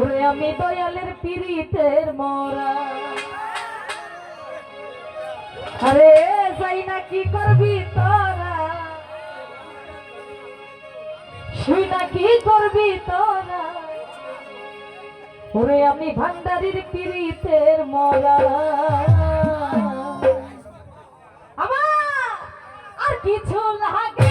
ওরে আমি দয়ালের পিরিতের মরা। আরে যাই না কি করবি তোরা? শুই না কি করবি তোরা? ওরে আমি ভান্ডারির পিরিতের মরা। আমার আর কিছু লাগে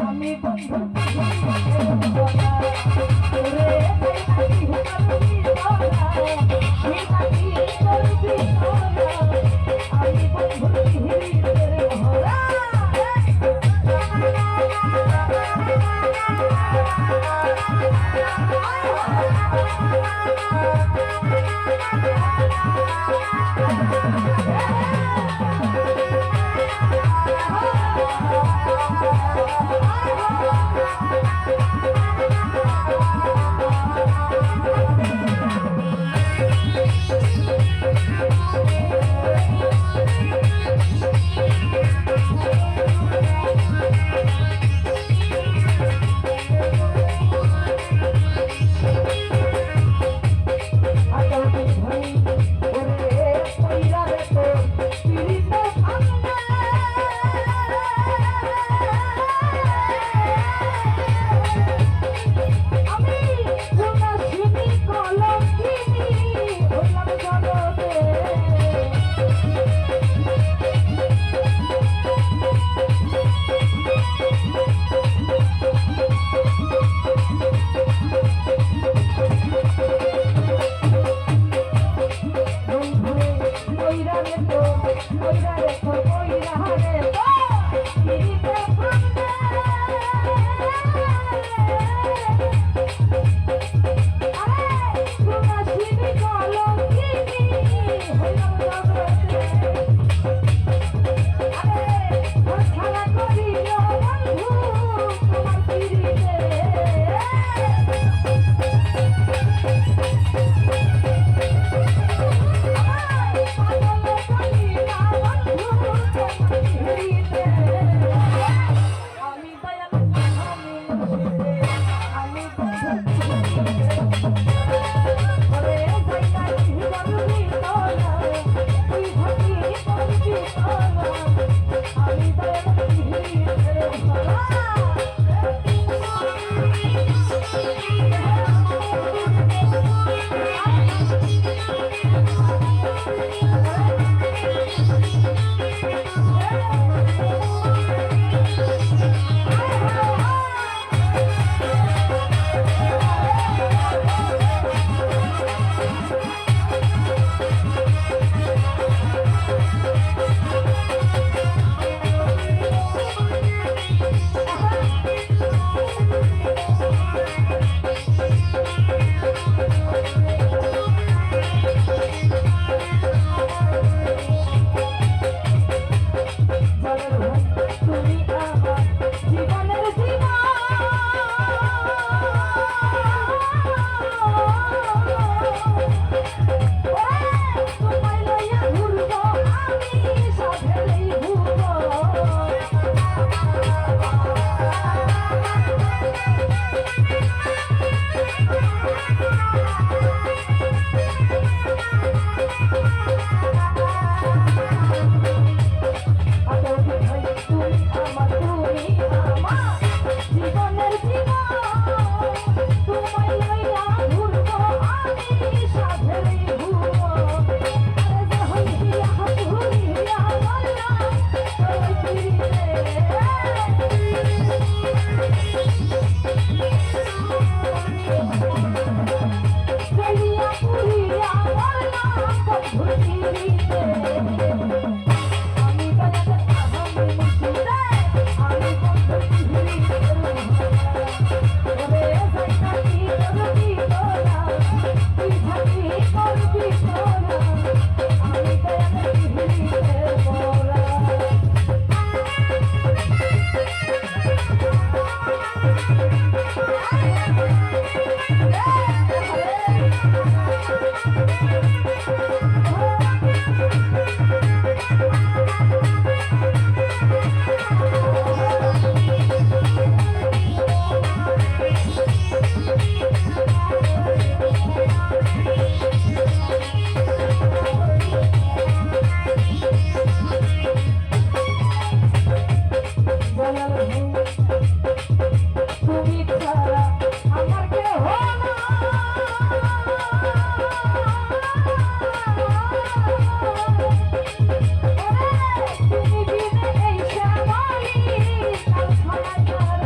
আমি বন্ধু আমি Bye.